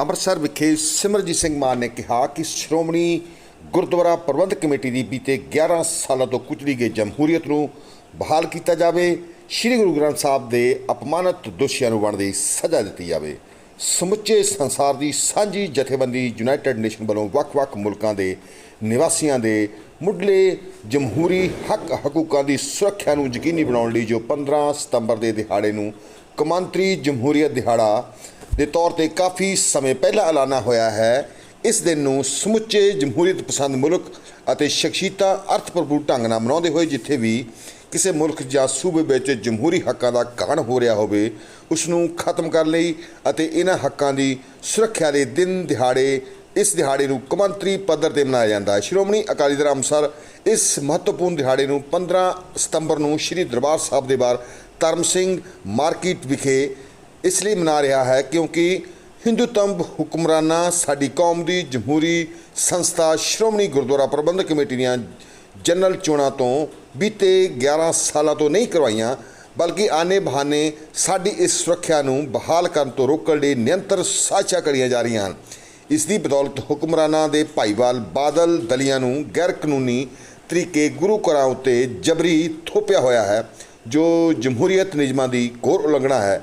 ਅੰਮ੍ਰਿਤਸਰ ਵਿਖੇ ਸਿਮਰਜੀਤ ਸਿੰਘ ਮਾਨ ਨੇ ਕਿਹਾ ਕਿ ਸ਼੍ਰੋਮਣੀ ਗੁਰਦੁਆਰਾ ਪ੍ਰਬੰਧਕ ਕਮੇਟੀ ਦੀ ਬੀਤੇ 11 ਸਾਲਾਂ ਤੋਂ ਕੁਚਲੀ ਗਈ ਜਮਹੂਰੀਅਤ ਨੂੰ ਬਹਾਲ ਕੀਤਾ ਜਾਵੇ, ਸ੍ਰੀ ਗੁਰੂ ਗ੍ਰੰਥ ਸਾਹਿਬ ਦੇ ਅਪਮਾਨਿਤ ਦੋਸ਼ੀਆਂ ਨੂੰ ਬਣਦੀ ਸਜ਼ਾ ਦਿੱਤੀ ਜਾਵੇ। ਸਮੁੱਚੇ ਸੰਸਾਰ ਦੀ ਸਾਂਝੀ ਜਥੇਬੰਦੀ ਯੂਨਾਈਟਿਡ ਨੇਸ਼ਨ ਵੱਲੋਂ ਵੱਖ-ਵੱਖ ਮੁਲਕਾਂ ਦੇ ਨਿਵਾਸੀਆਂ ਦੇ ਮੁੱਢਲੇ ਜਮਹੂਰੀ ਹੱਕ ਹਕੂਕਾਂ ਦੀ ਸੁਰੱਖਿਆ ਨੂੰ ਯਕੀਨੀ ਬਣਾਉਣ ਲਈ ਜੋ 15 ਸਤੰਬਰ ਦੇ ਦਿਹਾੜੇ ਨੂੰ ਕਮਾਂਤਰੀ ਜਮਹੂਰੀਅਤ ਦਿਹਾੜਾ ਦੇ ਤੌਰ ਤੇ ਕਾਫੀ ਸਮੇਂ ਪਹਿਲਾਂ ਐਲਾਨਾ ਹੋਇਆ ਹੈ। ਇਸ ਦਿਨ ਨੂੰ ਸਮੁੱਚੇ ਜਮਹੂਰੀਅਤ ਪਸੰਦ ਮੁਲਕ ਅਤੇ ਸ਼ਖਸੀਅਤਾਂ ਅਰਥਪੂਰਨ ਢੰਗ ਨਾਲ ਮਨਾਉਂਦੇ ਹੋਏ ਜਿੱਥੇ ਵੀ ਕਿਸੇ ਮੁਲਕ ਜਾਂ ਸੂਬੇ ਵਿੱਚ ਜਮਹੂਰੀ ਹੱਕਾਂ ਦਾ ਕਾਣ ਹੋ ਰਿਹਾ ਹੋਵੇ, ਉਸ ਨੂੰ ਖਤਮ ਕਰਨ ਲਈ ਅਤੇ ਇਹਨਾਂ ਹੱਕਾਂ ਦੀ ਸੁਰੱਖਿਆ ਲਈ ਦਿਨ ਦਿਹਾੜੇ, ਇਸ ਦਿਹਾੜੇ ਨੂੰ ਕੌਮਾਂਤਰੀ ਪੱਧਰ ਤੇ ਮਨਾਇਆ ਜਾਂਦਾ ਹੈ। ਸ਼੍ਰੋਮਣੀ ਅਕਾਲੀ ਦਲ ਅੰਮ੍ਰਿਤਸਰ ਇਸ ਮਹੱਤਵਪੂਰਨ ਦਿਹਾੜੇ ਨੂੰ 15 ਸਤੰਬਰ ਨੂੰ ਸ੍ਰੀ ਦਰਬਾਰ ਸਾਹਿਬ ਦੇ ਬਾਹਰ ਧਰਮ ਸਿੰਘ ਮਾਰਕੀਟ ਵਿਖੇ ਇਸ ਲਈ ਮਨਾ ਰਿਹਾ ਹੈ ਕਿਉਂਕਿ ਹਿੰਦੂਤਵ ਹੁਕਮਰਾਨਾਂ ਸਾਡੀ ਕੌਮ ਦੀ ਜਮਹੂਰੀ ਸੰਸਥਾ ਸ਼੍ਰੋਮਣੀ ਗੁਰਦੁਆਰਾ ਪ੍ਰਬੰਧਕ ਕਮੇਟੀ ਦੀਆਂ ਜਨਰਲ ਚੋਣਾਂ ਤੋਂ ਬੀਤੇ 11 ਸਾਲਾਂ ਤੋਂ ਨਹੀਂ ਕਰਵਾਈਆਂ, ਬਲਕਿ ਆਨੇ ਬਹਾਨੇ ਸਾਡੀ ਇਸ ਸੁਰੱਖਿਆ ਨੂੰ ਬਹਾਲ ਕਰਨ ਤੋਂ ਰੋਕਣ ਲਈ ਨਿਰੰਤਰ ਸਾਜ਼ਿਸ਼ਾਂ ਕਰੀਆਂ ਜਾ ਰਹੀਆਂ ਹਨ। ਇਸ ਦੀ ਬਦੌਲਤ ਹੁਕਮਰਾਨਾਂ ਦੇ ਭਾਈਵਾਲ ਬਾਦਲ ਦਲੀਆਂ ਨੂੰ ਗੈਰ ਕਾਨੂੰਨੀ ਤਰੀਕੇ ਗੁਰੂ ਘਰਾਂ ਉੱਤੇ ਜਬਰੀ ਥੋਪਿਆ ਹੋਇਆ ਹੈ, ਜੋ ਜਮਹੂਰੀਅਤ ਨਿਯਮਾਂ ਦੀ ਘੋਰ ਉਲੰਘਣਾ ਹੈ।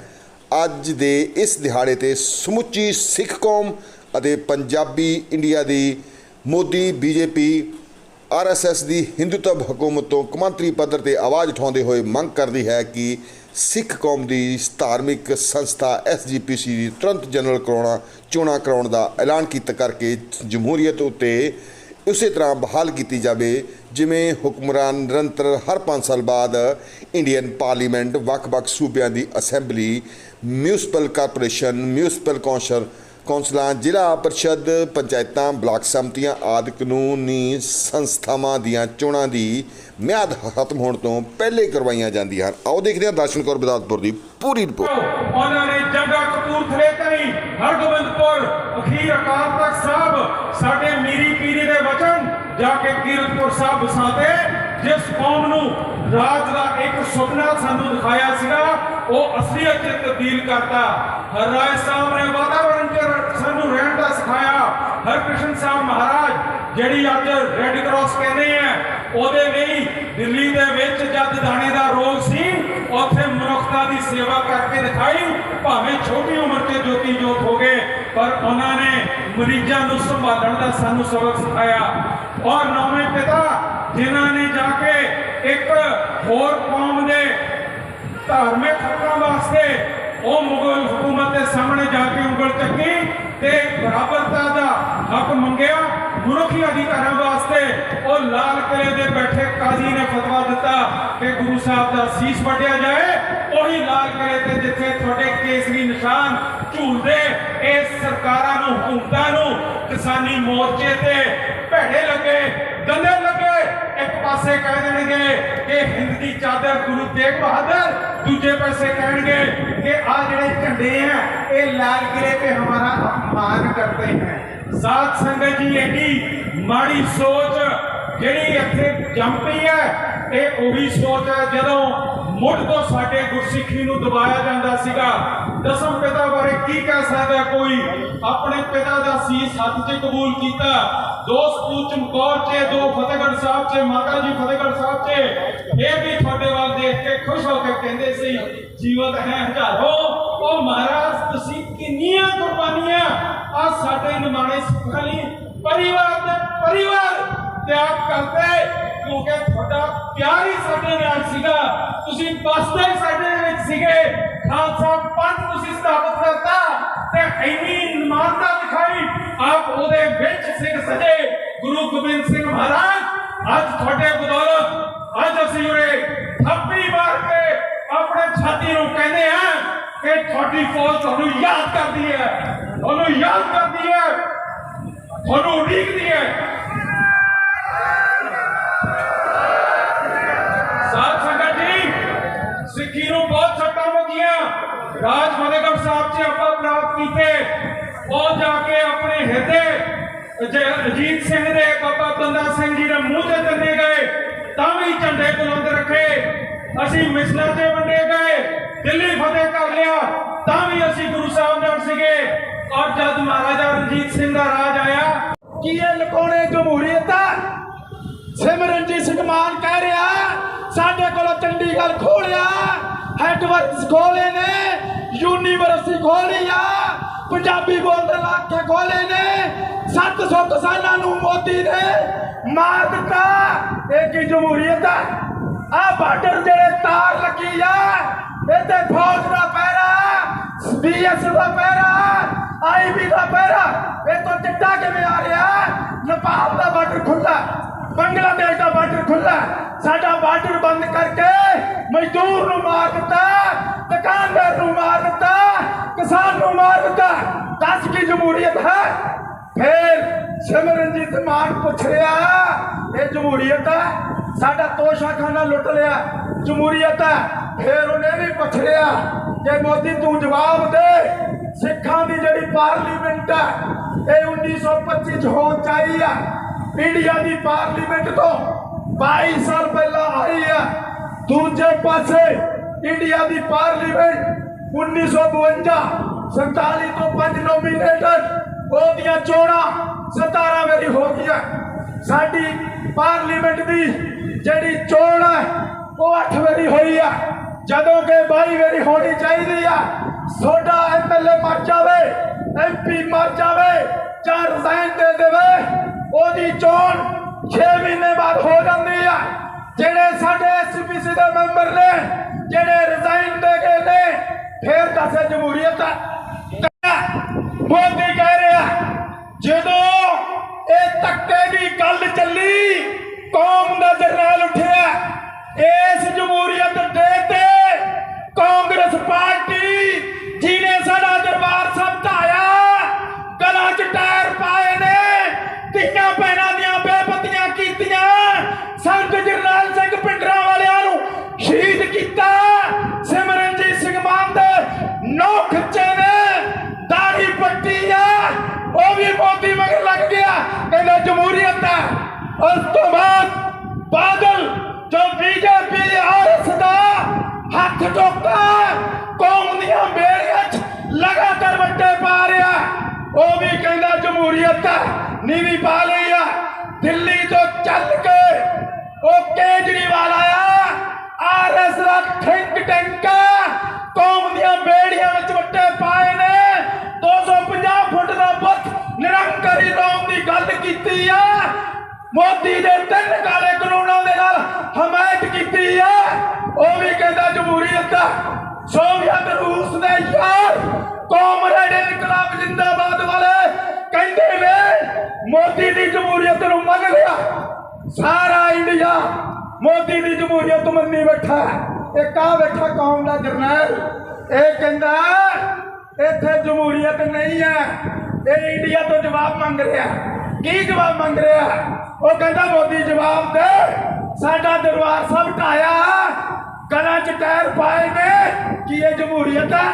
ਅੱਜ ਦੇ ਇਸ ਦਿਹਾੜੇ ਤੇ ਸਮੁੱਚੀ ਸਿੱਖ ਕੌਮ ਅਤੇ ਪੰਜਾਬੀ ਇੰਡੀਆ ਦੀ ਮੋਦੀ, ਬੀਜੇਪੀ, ਆਰਐਸਐਸ ਦੀ ਹਿੰਦੂਤਵ ਹਕੂਮਤ ਤੋਂ ਕੌਮਾਂਤਰੀ ਪੱਧਰ ਤੇ ਆਵਾਜ਼ ਉਠਾਉਂਦੇ ਹੋਏ ਮੰਗ ਕਰਦੀ ਹੈ ਕਿ ਸਿੱਖ ਕੌਮ ਦੀ ਧਾਰਮਿਕ ਸੰਸਥਾ ਐਸਜੀਪੀਸੀ ਦੀ ਤੁਰੰਤ ਜਨਰਲ ਕਰਾਉਣਾ ਚੋਣਾਂ ਕਰਾਉਣ ਦਾ ਐਲਾਨ ਕੀਤਾ ਕਰਕੇ ਜਮਹੂਰੀਅਤ ਉੱਤੇ ਉਸੇ ਤਰ੍ਹਾਂ ਬਹਾਲ ਕੀਤੀ ਜਾਵੇ ਜਿਵੇਂ ਹੁਕਮਰਾਨ ਨਿਰੰਤਰ ਹਰ 5 ਸਾਲ ਬਾਅਦ ਇੰਡੀਅਨ ਪਾਰਲੀਮੈਂਟ ਵੱਖ-ਵੱਖ ਸੂਬਿਆਂ ਦੀ assembly municipal corporation municipal council ਕੌਂਸਲਾਂ, ਜ਼ਿਲ੍ਹਾ ਪਰਿਸ਼ਦ, ਪੰਚਾਇਤਾਂ, ਬਲਾਕ ਸੰਮਤੀਆਂ ਆਦਿ ਕਾਨੂੰਨੀ ਸੰਸਥਾਵਾਂ ਦੀਆਂ ਚੋਣਾਂ ਦੀ ਮਿਆਦ ਖਤਮ ਹੋਣ ਤੋਂ ਪਹਿਲੇ ਕਰਵਾਈਆਂ ਜਾਂਦੀਆਂ ਹਨ। ਆਓ ਦੇਖਦੇ ਹਾਂ ਦਰਸ਼ਨ ਕੌਰ ਬਿਦਾਤਪੁਰ ਦੀ ਪੂਰੀ ਰਿਪੋਰਟ। ਜੱਗਾ ਕਪੂਰਥਲੇ ਤਾਈਂ ਹਰਗੋਬਿੰਦਪੁਰ, ਅਖੀਰ ਅਕਾਲ ਤਖਤ ਸਾਹਿਬ, ਸਾਡੇ ਮੀਰੀ ਪੀਰੀ ਦੇ ਵਚਨ ਜਾ ਕੇ ਕੀਰਤਪੁਰ ਸਾਹਿਬ ਵਸਾਤੇ ਜਿਸ ਕੌਮ ਨੂੰ ਰਾਜ ਦਾ ਇੱਕ ਸੁਪਨਾ ਸਾਨੂੰ ਦਿਖਾਇਆ ਸੀਗਾ, ਉਹ ਅਸਲੀਅਤ 'ਚ ਤਬਦੀਲ ਕਰਤਾ। ਹਰ ਰਾਏ ਸਾਹਿਬ ਨੇ ਵਾਤਾਵਰਣ 'ਚ ਸਾਨੂੰ ਰਹਿਣ ਦਾ ਸਿਖਾਇਆ। ਹਰਕ੍ਰਿਸ਼ਨ ਸਾਹਿਬ ਮਹਾਰਾਜ, ਜਿਹੜੀ ਅੱਜ ਰੈੱਡ ਕਰਾਸ ਕਹਿੰਦੇ ਆ, ਉਹਦੇ ਲਈ ਦਿੱਲੀ ਦੇ ਵਿੱਚ ਜਦ ਦਾਣੇ ਦਾ ਰੋਗ ਸੀ, ਉੱਥੇ ਮਨੁੱਖਤਾ ਦੀ ਸੇਵਾ ਕਰਕੇ ਦਿਖਾਈ। ਭਾਵੇਂ ਛੋਟੀ ਉਮਰ 'ਚ ਜੋਤੀ ਜੋਤ ਹੋ ਗਏ, ਪਰ ਉਹਨਾਂ ਨੇ ਮਰੀਜ਼ਾਂ ਨੂੰ ਸੰਭਾਲਣ ਦਾ ਸਾਨੂੰ ਸਬਕ ਸਿਖਾਇਆ। ਔਰ ਨੌਵੇਂ ਪਿਤਾ, ਜਿਨ੍ਹਾਂ ਨੇ ਜਾ ਕੇ ਇੱਕ ਹੋਰ ਕੌਮ ਦੇ ਧਾਰਮਿਕ ਹੱਕਾਂ ਵਾਸਤੇ ਉਹ ਮੁਗਲ ਹਕੂਮਤ ਦੇ ਸਾਹਮਣੇ ਜਾ ਕੇ ਉਂਗਲ ਚੱਕੀ ਤੇ ਬਰਾਬਰਤਾ ਦਾ ਹੱਕ ਮੰਗਿਆ, ਮਨੁੱਖੀ ਅਧਿਕਾਰਾਂ ਵਾਸਤੇ ਉਹ ਲਾਲ ਕਿਲੇ ਦੇ ਬੈਠੇ ਕਾਜ਼ੀ ਨੇ ਫਤਵਾ ਦਿੱਤਾ ਕਿ ਗੁਰੂ ਸਾਹਿਬ ਦਾ ਸੀਸ ਵੱਢਿਆ ਜਾਏ। ਉਹੀ ਲਾਲ ਕਿਲੇ ਤੇ ਜਿੱਥੇ ਤੁਹਾਡੇ ਕੇਸਰੀ ਨਿਸ਼ਾਨ ਝੂਲਦੇ ਇਸ ਸਰਕਾਰਾਂ ਨੂੰ, ਹਕੂਮਤਾਂ ਨੂੰ ਕਿਸਾਨੀ ਮੋਰਚੇ ਤੇ ਭੈੜੇ ਲੱਗੇ ਗੰਦੇ ਲੱਗੇ, ਇੱਕ ਪਾਸੇ ਕਹਿ ਦੇਣਗੇ ਕਿ ਹਿੰਦ ਦੀ ਚਾਦਰ ਗੁਰੂ ਤੇਗ ਬਹਾਦਰ, ਦੂਜੇ ਪਾਸੇ ਕਹਿਣਗੇ ਕਿ ਆ ਜਿਹੜੇ ਝੰਡੇ ਆ, ਇਹ ਲਾਲ ਕਿਲੇ ਤੇ ਹਮਾਰਾ ਅਪਮਾਨ ਕਰਦੇ ਹੈ ਸਾਧ ਸੰਗਤ ਜੀ, ਐਡੀ ਮਾੜੀ ਸੋਚ ਜਿਹੜੀ ਇੱਥੇ ਜੰਪੀ ਹੈ ਇਹ ਉਹੀ ਸੋਚ ਹੈ ਜਦੋਂ ਮੁੱਢ ਤੋਂ ਸਾਡੇ ਗੁਰਸਿੱਖੀ ਨੂੰ ਦਬਾਇਆ ਜਾਂਦਾ ਸੀਗਾ। ਦਸਮ ਪਿਤਾ ਬਾਰੇ ਕੀ ਕਹਿ ਸਕਦਾ ਕੋਈ ਆਪਣੇ ਪਿਤਾ ਦਾ ਸੀਸ ਹੱਥ 'ਚ ਕਬੂਲ ਕੀਤਾ। ਦੋ ਸਪੂਤ ਚਮਕੌਰ 'ਚ ਦੋ ਫਤਿਹਗੜ੍ਹ ਸਾਹਿਬ 'ਚ ਮਾਤਾ ਜੀ ਫਤਿਹਗੜ੍ਹ ਸਾਹਿਬ 'ਚ ਇਹ ਵੀ ਤੁਹਾਡੇ ਵੱਲ ਦੇਖ ਕੇ ਖੁਸ਼ ਹੋ ਕੇ ਕਹਿੰਦੇ ਸੀ, ਜੀਵਤ ਹੈ ਹਜ਼ਾਰੋ। ਉਹ ਮਹਾਰਾਜ, ਤੁਸੀਂ ਕਿੰਨੀਆਂ ਕੁਰਬਾਨੀਆਂ ਆ ਸਾਡੇ ਨਿਮਾਣੇ ਸਿੱਖਾਂ ਲਈ ਪਰਿਵਾਰ ਦੇ ਪਰਿਵਾਰ ਤਿਆਗ ਕਰਦੇ। ਕਿਉਂਕਿ ਤੁਹਾਡਾ ਪਿਆਰ ਹੀ ਸਾਡੇ ਨਾਲ ਸੀਗਾ। ਤੁਸੀਂ ਬਸਦੇ ਸਾਡੇ ਵਿੱਚ ਸੀਗੇ। ਖਾਲਸਾ ਪੰਥ ਤੁਸੀਂ ਸਥਾਪਿਤ ਕਰਤਾ। ਤੇ ਇੰਨੀ ਇਮਾਨਤਾ ਦਿਖਾਈ, ਆਪ ਉਹਦੇ ਵਿੱਚ ਸਿੰਘ ਸਜੇ ਗੁਰੂ ਗੋਬਿੰਦ ਸਿੰਘ ਮਹਾਰਾਜ, ਅੱਜ ਤੁਹਾਡੇ ਬਦੌਲਤ ਅੱਜ ਅਸੀਂ ਉਰੇ ਥੱਪੀ ਮਾਰ ਕੇ ਆਪਣੇ ਛਾਤੀ ਨੂੰ ਕਹਿੰਦੇ ਆ ਕਿ ਤੁਹਾਡੀ ਫੌਜ ਤੁਹਾਨੂੰ ਯਾਦ ਕਰਦੀ ਹੈ। ਤੁਹਾਨੂੰ ਯਾਦ ਕਰਦੀ ਹੈ। ਤੁਹਾਨੂੰ ਉਡੀਕਦੀ ਹੈ। ਸਿੱਖੀ ਨੂੰ ਬਹੁਤ ਸੱਟਾਂ ਲੱਗੀਆਂ। ਰਾਜ ਫਤਿਹਗੜ੍ਹ ਸਾਹਿਬ 'ਚ ਆਪਾਂ ਪ੍ਰਾਪਤ ਕੀਤੇ। ਉਹ ਜਾ ਕੇ ਆਪਣੇ ਹਿਰਦੇ ਅਜੀਤ ਸਿੰਘ ਦੇ, ਬਾਬਾ ਬੰਦਾ ਸਿੰਘ ਜੀ ਦੇ ਮੂੰਹ ਤੇ ਚੰਦੇ ਗਏ, ਤਾਂ ਵੀ ਝੰਡੇ ਬੁਲੰਦ ਰੱਖੇ। ਅਸੀਂ ਮਿਸਲਾਂ 'ਤੇ ਵੰਡੇ ਗਏ, ਦਿੱਲੀ ਫਤਿਹ ਕਰ ਲਿਆ, ਤਾਂ ਵੀ ਅਸੀਂ ਗੁਰੂ ਸਾਹਿਬ ਨਾਲ ਸੀਗੇ। ਔਰ ਜਦ ਮਹਾਰਾਜਾ ਰਣਜੀਤ ਸਿੰਘ ਦਾ ਰਾਜ ਆਇਆ, ਕੀ ਇਹ ਲੁਕਾਉਣੇ ਜਮਹੂਰੀਅਤ? ਆ ਸਿਮਰਨਜੀਤ ਸਿੰਘ ਮਾਨ ਕਹਿ ਰਿਹਾ ਸਾਡੇ ਕੋਲੋਂ ਚੰਡੀਗੜ੍ਹ ਖੋਲਿਆ। ਹੈਡਵਰਕਸ ਖੋਲੇ ਨੇ ਯੂਨੀਵਰਸਿਟੀ ਖੋਲੀ ਆ। ਪੰਜਾਬੀ ਬੋਲਦੇ ਇਲਾਕੇ ਖੋਲੇ ਨੇ। 700 ਕਿਸਾਨਾਂ ਨੂੰ ਮੋਦੀ ਨੇ ਮਾਰ ਦਿੱਤਾ। ਇਹ ਕੀ ਜਮਹੂਰੀਅਤ ਆ? ਆ ਬਾਰਡਰ ਜਿਹੜੇ ਤਾਰ ਲੱਗੀ ਆ ਇਹ ਫੌਜ ਦਾ ਪਹਿਰਾ ਬੀਐਸ ਦਾ ਪੈਰਾ ਆਈਬੀ ਦਾ ਪੈਰਾ ਇਹ ਤੋਂ ਚਿੱਟਾ ਕਿਵੇਂ ਆ ਰਿਹਾ? ਨੇਪਾਲ ਦਾ ਬਾਰਡਰ ਖੁੱਲਾ ਬੰਗਲਾਦੇਸ਼ ਦਾ ਬਾਰਡਰ ਖੁੱਲਾ ਸਾਡਾ ਬਾਰਡਰ ਬੰਦ ਕਰਕੇ ਮਜ਼ਦੂਰ ਨੂੰ ਮਾਰ ਦਿੱਤਾ, ਦੁਕਾਨਦਾਰ ਨੂੰ ਮਾਰ ਦਿੱਤਾ, ਕਿਸਾਨ ਨੂੰ ਮਾਰ ਦਿੱਤਾ। ਦੱਸ ਕੀ ਜਮਹੂਰੀਅਤ ਹੈ? ਫਿਰ ਸਿਮਰਨਜੀਤ ਮਾਨ ਪੁੱਛ ਰਿਹਾ, ਇਹ ਜਮਹੂਰੀਅਤ ਹੈ? ਸਾਡਾ ਤੋਸ਼ਾਖਾਨਾ ਲੁੱਟ ਲਿਆ, ਜਮਹੂਰੀਅਤ ਹੈ? ਫਿਰ ਉਹਨੇ ਵੀ ਪੁੱਛ ਰਿਹਾ ਕਿ ਮੋਦੀ ਤੂੰ ਜਵਾਬ ਦੇ। ਸਿੱਖਾਂ ਦੀ ਜਿਹੜੀ ਪਾਰਲੀਮੈਂਟ ਹੈ, ਇਹ 1925 ਚ ਹੋਣ ਚਾਹੀ ਆ। ਇੰਡੀਆ ਦੀ ਪਾਰਲੀਮੈਂਟ ਤੋਂ 22 ਸਾਲ ਪਹਿਲਾਂ ਆਈ ਆ ਦੂਜੇ ਪਾਸੇ ਇੰਡੀਆ ਦੀ ਪਾਰਲੀਮੈਂਟ 1952 47 ਤੋਂ 5 ਨੋਮੀਨੇਟਡ ਉਹਦੀਆਂ ਚੋਣਾਂ 17 ਵਾਰੀ ਹੋ ਗਈਆਂ ਸਾਡੀ ਪਾਰਲੀਮੈਂਟ ਦੀ ਜਿਹੜੀ ਚੋਣ ਹੈ ਉਹ 8 ਵਾਰੀ ਹੋਈ ਆ ਜਦੋਂ ਕਿ 22 ਵਾਰੀ ਹੋਣੀ ਚਾਹੀਦੀ ਆ ਤੁਹਾਡਾ ਐਮਐਲਏ ਮਰ ਜਾਵੇ ਐਮਪੀ ਮਰ ਜਾਵੇ ਜਾਂ ਰਿਜ਼ਾਈਨ ਦੇ ਦੇਵੇ ਉਹਦੀ ਚੋਣ 6 ਮਹੀਨੇ ਬਾਅਦ ਹੋ ਜਾਂਦੀ ਆ ਜਿਹੜੇ ਸਾਡੇ ਐਸਪੀਸੀ ਦੇ ਮੈਂਬਰ ਨੇ ਜਿਹੜੇ ਰਿਜ਼ਾਈਨ ਦੇ ਗਏ ਨੇ ਫੇਰ ਦੱਸੇ ਜਮਹੂਰੀਅਤ ਮੋਦੀ ਕਹਿ ਰਿਹਾ, ਜਦੋਂ ਇਹ ਧੱਕੇ ਦੀ ਗੱਲ ਚੱਲੀ, ਕੌਮ ਦਾ ਜਰਨੈਲ ਉੱਠਿਆ। ਇਸ ਜਮਹੂਰੀਅਤ ਦੇ ਤੇ ਕਾਂਗਰਸ ਪਾਰਟੀ, ਜਿਹਨੇ ਸਾਡਾ ਦਰਬਾਰ ਸਾਹਿਬ ਉਸ ਤੋਂ ਬਾਅਦ ਬਾਦਲ, ਜੋ ਬੀਜੇਪੀ ਆਰਐਸ ਦਾ ਹੱਥ ਟੋਕਦਾ ਕੌਮ ਦੀਆਂ ਬੇੜੀਆਂ 'ਚ ਲਗਾਤਾਰ ਵੱਟੇ ਪਾ ਰਿਹਾ ਉਹ ਵੀ ਕਹਿੰਦਾ ਜਮਹੂਰੀਅਤ ਨੀਵੀਂ ਪਾ ਲਈ ਆ ਦਿੱਲੀ ਤੋਂ ਚੱਲ ਕੇ ਉਹ ਕੇਜਰੀਵਾਲ ਆਇਆ ਆਰਐਸ ਦਾ ਥਿੰਕ ਟੈਂਕ ਕੌਮ ਦੀਆਂ ਬੇੜੀਆਂ ਵਿੱਚ ਵੱਟੇ ਪਾਏ ਨੇ। 250 ਫੁੱਟ ਦਾ ਬੁੱਤ ਨਿਰੰਕਰੀ ਲਾਉਣ ਦੀ ਗੱਲ ਕੀਤੀ ਆ। ਮੋਦੀ ਦੇ ਤਿੰਨ ਕਾਲੇ ਕਾਨੂੰਨਾਂ ਦੇ ਨਾਲ ਹਮਾਇਤ ਕੀਤੀ ਆ, ਉਹ ਵੀ ਕਹਿੰਦਾ ਜਮਹੂਰੀਅਤ ਆ ਸੋਵੀਅਤ ਰੂਸ ਦੇ ਯਾਰ ਕਾਮਰੇਡ ਇਨਕਲਾਬ ਜਿੰਦਾਬਾਦ ਵਾਲੇ, ਕਹਿੰਦੇ ਨੇ ਮੋਦੀ ਦੀ ਜਮਹੂਰੀਅਤ ਨੂੰ ਮੰਨ ਲਿਆ। ਸਾਰਾ ਇੰਡੀਆ ਮੋਦੀ ਦੀ ਜਮਹੂਰੀਅਤ ਮੰਨੀ ਬੈਠਾ ਇਹ ਕਾ ਬੈਠਾ ਕੌਮ ਦਾ ਜਰਨੈਲ, ਇਹ ਕਹਿੰਦਾ ਇੱਥੇ ਜਮਹੂਰੀਅਤ ਨਹੀਂ ਹੈ, ਇਹ ਇੰਡੀਆ ਤੋਂ ਜਵਾਬ ਮੰਗ ਰਿਹਾ ਕੀ ਜਵਾਬ ਮੰਗ ਰਿਹਾ ਉਹ ਕਹਿੰਦਾ ਮੋਦੀ ਜਵਾਬ ਦੇ। ਸਾਡਾ ਦਰਬਾਰ ਸਭ ਢਾਇਆ ਗਲਾਂ 'ਚ ਟਾਇਰ ਪਾਏ ਨੇ। ਕੀ ਇਹ ਜਮਹੂਰੀਅਤ ਹੈ?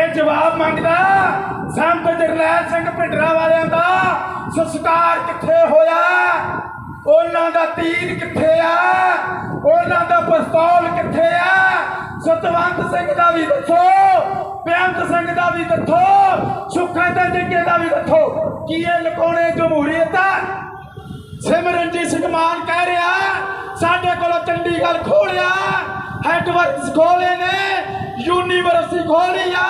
ਇਹ ਜਵਾਬ ਮੰਗਦਾ ਸੰਤ ਜਰਨੈਲ ਸਿੰਘ ਭਿੰਡਰਾ ਵਾਲਿਆਂ ਦਾ। ਸੰਸਕਾਰ ਕਿੱਥੇ ਹੋਇਆ? ਉਹਨਾਂ ਦਾ ਤੀਰ ਕਿੱਥੇ ਆ? ਉਹਨਾਂ ਦਾ ਪਿਸਤੌਲ ਕਿੱਥੇ ਆ? ਸਤਵੰਤ ਸਿੰਘ ਦਾ ਵੀ ਦੱਸੋ। ਬੇਅੰਤ ਸਿੰਘ ਦਾ ਵੀ ਦੱਸੋ। ਸੁੱਖਾ ਤੇ ਜੱਗੇ ਦਾ ਵੀ ਦੱਸੋ। ਕੀ ਇਹ ਲੁਕਾਉਣੇ ਜਮਹੂਰੀਅਤ ਆ ਸਿਮਰਨਜੀਤ ਸਿੰਘ ਮਾਨ ਕਹਿ ਰਿਹਾ, ਸਾਡੇ ਕੋਲੋਂ ਚੰਡੀਗੜ੍ਹ ਖੋਲਿਆ ਹੈਡਵਰਕਸ ਖੋਲੇ ਨੇ ਯੂਨੀਵਰਸਿਟੀ ਖੋਲੀ ਆ,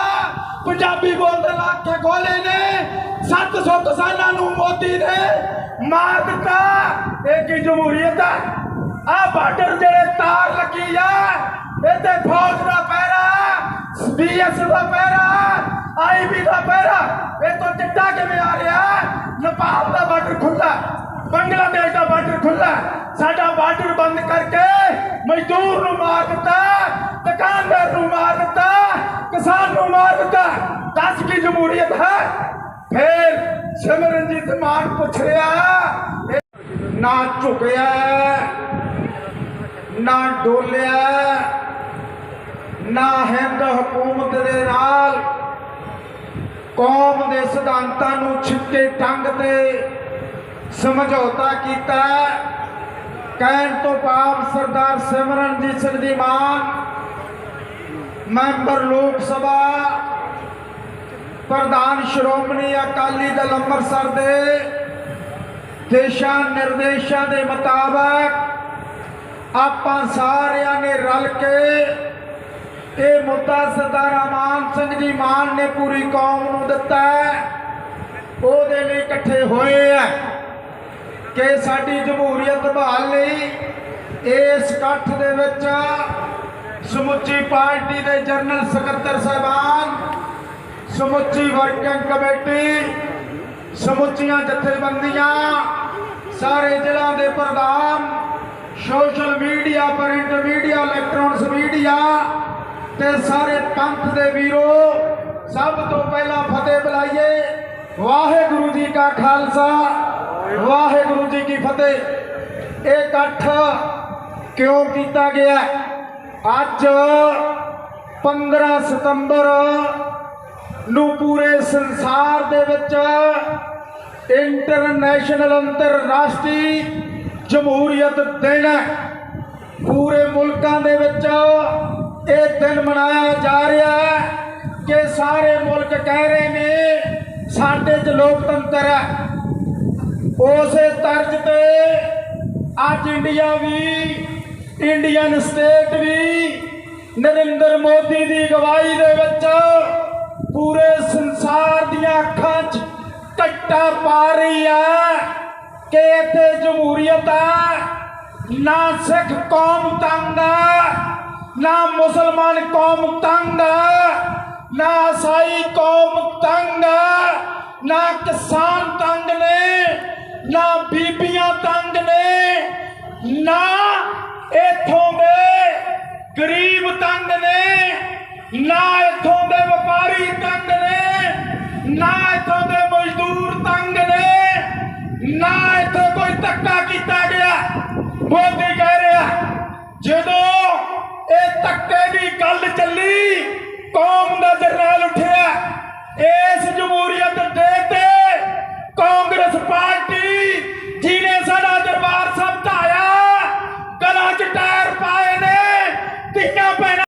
ਪੰਜਾਬੀ ਬੋਲਦੇ ਇਲਾਕੇ ਖੋਲੇ ਨੇ 700 ਕਿਸਾਨਾਂ ਨੂੰ ਮੋਦੀ ਨੇ ਮਾਰ ਦਿੱਤਾ। ਇਹ ਕੀ ਜਮਹੂਰੀਅਤ ਆ? ਆ ਬਾਰਡਰ ਜਿਹੜੇ ਤਾਰ ਲੱਗੀ ਆ ਇਹ ਤੇ ਫੌਜ ਦਾ ਪਹਿਰਾ ਬੀਐਸ ਦਾ ਪਹਿਰਾ ਆਈਬੀ ਦਾ ਪਹਿਰਾ ਇਹ ਤੋਂ ਚਿੱਟਾ ਕਿਵੇਂ ਆ ਰਿਹਾ? ਨੇਪਾਲ ਦਾ ਬਾਰਡਰ ਖੁੱਲਾ ਬੰਗਲਾਦੇਸ਼ ਦਾ ਬਾਰਡਰ ਖੁੱਲਾ ਸਾਡਾ ਬਾਰਡਰ ਬੰਦ ਕਰਕੇ ਮਜ਼ਦੂਰ ਨੂੰ ਮਾਰ ਦਿੱਤਾ ਦੁਕਾਨਦਾਰ ਨੂੰ ਮਾਰ ਦਿੱਤਾ ਕਿਸਾਨ ਨੂੰ ਮਾਰ ਦਿੱਤਾ ਦੱਸ ਕੀ ਜਮਹੂਰੀਅਤ ਹੈ? ਫਿਰ ਸਿਮਰਨਜੀਤ ਮਾਨ ਪੁੱਛ ਰਿਹਾ ਨਾ ਝੁਕਿਆ ਨਾ ਡੋਲਿਆ ਨਾ ਹਿੰਦ ਹਕੂਮਤ ਦੇ ਨਾਲ ਕੌਮ ਦੇ ਸਿਧਾਂਤਾਂ ਨੂੰ ਛਿੱਕੇ ਟੰਗ ਤੇ ਸਮਝੌਤਾ ਕੀਤਾ। ਕਹਿਣ ਤੋਂ ਭਾਵ ਸਰਦਾਰ ਸਿਮਰਨਜੀਤ ਸਿੰਘ ਦੀ ਮਾਨ ਮੈਂਬਰ ਲੋਕ ਸਭਾ, ਪ੍ਰਧਾਨ ਸ਼੍ਰੋਮਣੀ ਅਕਾਲੀ ਦਲ ਅੰਮ੍ਰਿਤਸਰ ਦੇ ਦਿਸ਼ਾ ਨਿਰਦੇਸ਼ਾਂ ਦੇ ਮੁਤਾਬਕ ਆਪਾਂ ਸਾਰਿਆਂ ਨੇ ਰਲ ਕੇ ਇਹ ਮੁੱਦਾ ਸਰਦਾਰ ਅਮਾਨ ਸਿੰਘ ਜੀ ਮਾਨ ਨੇ ਪੂਰੀ ਕੌਮ ਨੂੰ ਦਿੱਤਾ ਉਹਦੇ ਲਈ ਇਕੱਠੇ ਹੋਏ ਆ ਕਿ ਸਾਡੀ ਜਮਹੂਰੀਅਤ ਬਹਾਲ ਲਈ ਇਸ ਇਕੱਠ ਦੇ ਵਿੱਚ ਸਮੁੱਚੀ ਪਾਰਟੀ ਦੇ ਜਨਰਲ ਸਕੱਤਰ ਸਾਹਿਬਾਨ, ਸਮੁੱਚੀ ਵਰਕਿੰਗ ਕਮੇਟੀ, ਸਮੁੱਚੀਆਂ ਜਥੇਬੰਦੀਆਂ, ਸਾਰੇ ਜ਼ਿਲ੍ਹਾ ਦੇ ਪ੍ਰਧਾਨ, social media print media electronics media ਤੇ ਸਾਰੇ ਪੰਥ ਦੇ ਵੀਰੋ, ਸਭ ਤੋਂ ਪਹਿਲਾਂ ਫਤਿਹ ਬੁਲਾਈਏ। ਵਾਹਿਗੁਰੂ ਜੀ ਕਾ ਖਾਲਸਾ। ਵਾਹਿਗੁਰੂ ਜੀ ਕੀ ਫਤਿਹ। ਇਹ ਇਕੱਠ ਕਿਉਂ ਕੀਤਾ ਗਿਆ? ਅੱਜ 15 ਸਤੰਬਰ ਨੂੰ ਪੂਰੇ ਸੰਸਾਰ ਦੇ ਵਿੱਚ ਇੰਟਰਨੈਸ਼ਨਲ ਅੰਤਰਰਾਸ਼ਟਰੀ ਜਮਹੂਰੀਅਤ ਦਿਨ ਹੈ। ਪੂਰੇ ਮੁਲਕਾਂ ਦੇ ਵਿੱਚ ਇਹ ਦਿਨ ਮਨਾਇਆ ਜਾ ਰਿਹਾ ਹੈ ਕਿ ਸਾਰੇ ਮੁਲਕ ਕਹਿ ਰਹੇ ਨੇ, ਸਾਡੇ 'ਚ ਲੋਕਤੰਤਰ ਹੈ। ਉਸੇ ਤਰਜ਼ ਤੇ ਅੱਜ ਇੰਡੀਆ ਵੀ, ਇੰਡੀਅਨ ਸਟੇਟ ਵੀ ਨਰਿੰਦਰ ਮੋਦੀ ਦੀ ਅਗਵਾਈ ਦੇ ਵਿੱਚ ਪੂਰੇ ਸੰਸਾਰ ਦੀਆਂ ਅੱਖਾਂ 'ਚ ਕੱਟਾ ਪਾ ਰਹੀ ਹੈ ਕਿ ਇੱਥੇ ਜਮਹੂਰੀਅਤ ਹੈ ਨਾ ਸਿੱਖ ਕੌਮ ਤੰਗ ਹੈ ਨਾ ਮੁਸਲਮਾਨ ਕੌਮ ਤੰਗ ਹੈ ਨਾ ਈਸਾਈ ਕੌਮ ਤੰਗ ਹੈ ਨਾ ਕਿਸਾਨ ਤੰਗ ਨੇ। ਨਾ ਬੀਬੀਆਂ ਤੰਗ ਨੇ, ਨਾ ਇਥੋਂ ਦੇ ਗਰੀਬ ਤੰਗ ਨੇ, ਨਾ ਇਥੋਂ ਦੇ ਵਪਾਰੀ ਤੰਗ ਨੇ, ਨਾ ਇਥੋਂ ਦੇ ਮਜ਼ਦੂਰ ਤੰਗ ਨੇ, ਨਾ ਇੱਥੇ ਕੋਈ ਧੱਕਾ ਕੀਤਾ ਗਿਆ। ਮੋਦੀ ਕਹਿ ਰਿਹਾ, ਜਦੋਂ ਇਹ ਧੱਕੇ ਦੀ ਗੱਲ ਚੱਲੀ, ਕੌਮ ਦਾ ਜਰਨੈਲ ਉੱਠਿਆ, ਇਸ ਜਮਹੂਰੀਅਤ ਦੇ ਕਾਂਗਰਸ ਪਾਰਟੀ ਜਿਹਨੇ ਸਾਡਾ ਦਰਬਾਰ ਸਭ ਢਾਇਆ